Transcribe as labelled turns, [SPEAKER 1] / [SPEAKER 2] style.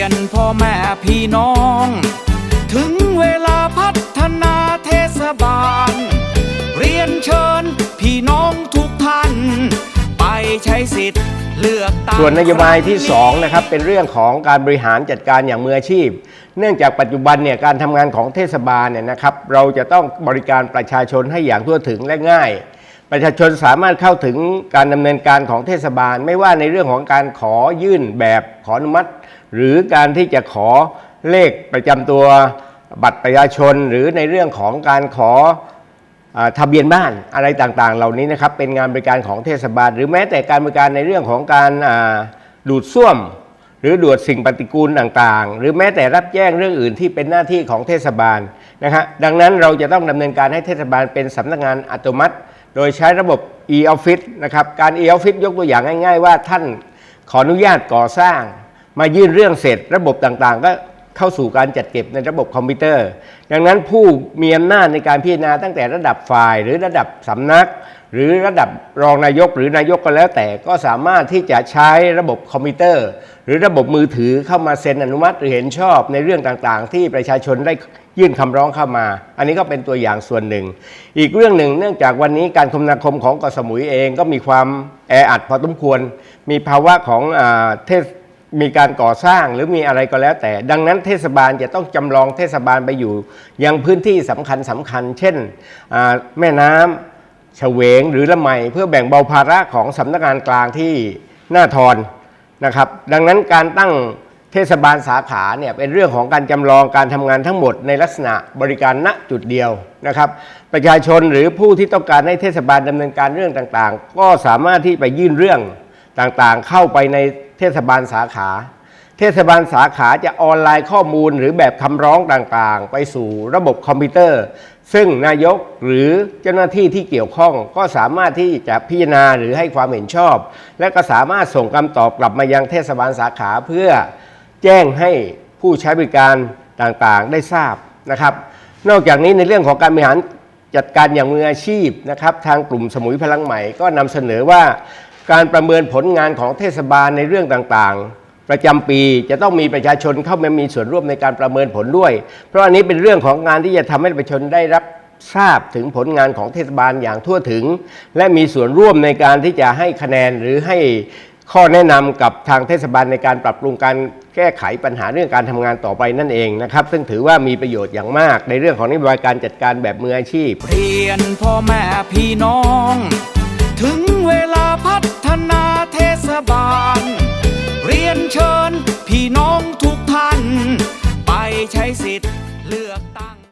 [SPEAKER 1] ยนพ่อแม่พี่น้อง ถึงเวลาพัฒนาเทศบาล เรียนเชิญพี่น้องทุกท่าน ไปใช้สิทธิ์เลือกตั้ง
[SPEAKER 2] ส่วนนโยบายที่2นะครับเป็นเรื่องของการบริหารจัดการอย่างมืออาชีพ เนื่องจากปัจจุบันเนี่ยการทำงานของเทศบาลเนี่ยนะครับเราจะต้องบริการประชาชนให้อย่างทั่วถึงและง่าย ประชาชนสามารถเข้าถึงการดำเนินการของเทศบาล ไม่ว่าในเรื่องของการขอยื่นแบบขออนุมัติ หรือการที่จะขอเลขประจำตัวบัตรประชาชน หรือในเรื่องของการขออทะเบียนบ้านอะไรต่างๆ เหล่านี้นะครับเป็นงานบริการของเทศบาล หรือแม้แต่การบริการในเรื่องของการดูดซ่วม หรือดูดสิ่งปฏิกูลต่างๆ หรือแม้แต่รับแจ้งเรื่องอื่นที่เป็นหน้าที่ของเทศบาลนะครับดังนั้นเราจะต้องดำเนินการให้เทศบาลเป็นสำนักงานอัตโนมัติ โดยใช้ระบบ e-office นะครับ การ e-office ยกตัวอย่างง่าย ๆ ว่าท่านขออนุญาตก่อสร้าง มายื่นเรื่องเสร็จระบบต่างๆ ก็ เข้าสู่การจัดเก็บในระบบคอมพิวเตอร์ ดังนั้นผู้มีอำนาจในการพิจารณาตั้งแต่ระดับฝ่ายหรือระดับสำนัก หรือระดับรองนายกหรือนายกก็แล้วแต่ก็สามารถที่จะใช้ระบบคอมพิวเตอร์ หรือระบบมือถือเข้ามาเซ็นอนุมัติหรือเห็นชอบในเรื่องต่างๆ ที่ประชาชนได้ยื่นคำร้องเข้ามา อันนี้ก็เป็นตัวอย่างส่วนหนึ่ง อีกเรื่องหนึ่งเนื่องจากวันนี้การคมนาคมของกสมุยเองก็มีความแออัดพอสมควร มีภาวะของอาเทศ มีการก่อสร้างหรือมีอะไรก็แล้วแต่ ดังนั้นเทศบาลจะต้องจำลองเทศบาลไปอยู่ ยังพื้นที่สำคัญสำคัญ เช่นแม่น้ำเฉวงหรือละไมเพื่อแบ่งเบาภาระของสำนักงานกลางที่หน้าทอนนะครับ ดังนั้นการตั้งเทศบาลสาขาเนี่ยเป็นเรื่องของการจำลองการทำงานทั้งหมดในลักษณะบริการณจุดเดียวนะครับ ประชาชนหรือผู้ที่ต้องการให้เทศบาลดำเนินการเรื่องต่างๆ ก็สามารถที่ไปยื่นเรื่องต่างๆ เข้าไปใน เทศบาลสาขา เทศบาลสาขาจะออนไลน์ข้อมูลหรือแบบคำร้องต่างๆ ไปสู่ระบบคอมพิวเตอร์ ซึ่งนายกหรือเจ้าหน้าที่ที่เกี่ยวข้องก็สามารถที่จะพิจารณาหรือให้ความเห็นชอบ และก็สามารถส่งคำตอบกลับมายังเทศบาลสาขาเพื่อแจ้งให้ผู้ใช้บริการต่างๆ ได้ทราบนะครับ นอกจากนี้ในเรื่องของการบริหารจัดการอย่างมืออาชีพนะครับ ทางกลุ่มสมุยพลังใหม่ก็นำเสนอว่า การประเมินผลงานของเทศบาลในเรื่องต่างๆ ประจำปีจะต้องมีประชาชนเข้ามามีส่วนร่วมในการประเมินผลด้วย เพราะอันนี้เป็นเรื่องของงานที่จะทำให้ประชาชนได้รับทราบถึงผลงานของเทศบาลอย่างทั่วถึง และมีส่วนร่วมในการที่จะให้คะแนนหรือให้ข้อแนะนำกับทางเทศบาลในการปรับปรุงการแก้ไขปัญหาเรื่องการทำงานต่อไปนั่นเองนะครับ ซึ่งถือว่ามีประโยชน์อย่างมาก ในเรื่องของนโยบายการจัดการแบบมืออาชีพ
[SPEAKER 1] เรียนพ่อแม่พี่น้อง ถึงเวลา บาล